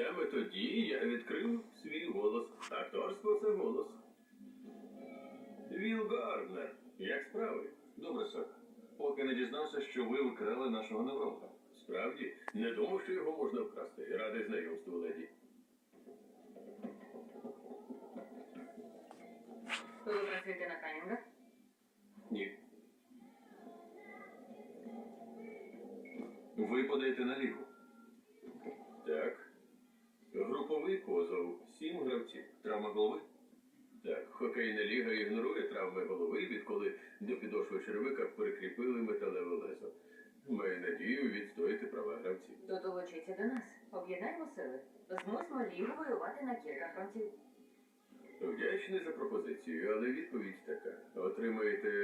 саме тоді я відкрив свій голос. Акторство це голос. Віл Гарднер, як справи? Добре, сер. Поки не дізнався, що ви викрали нашого невролога. Справді, не думав, що його можна вкрасти. Радий знайомству, леді. Ви працюєте на Канінга? Ні. Ви подаєте на лігу. Так. Груповий позов. Сім гравців. Травма голови? Так, хокейна ліга ігнорує травми голови, відколи до підошви черевика прикріпили металеве лезо. Маю надію відстояти права гравців. То долучиться до нас. Об'єднаємо сили. Змусимо лігу воювати на кілька фронтів. Вдячний за пропозицію, але відповідь така. Отримаєте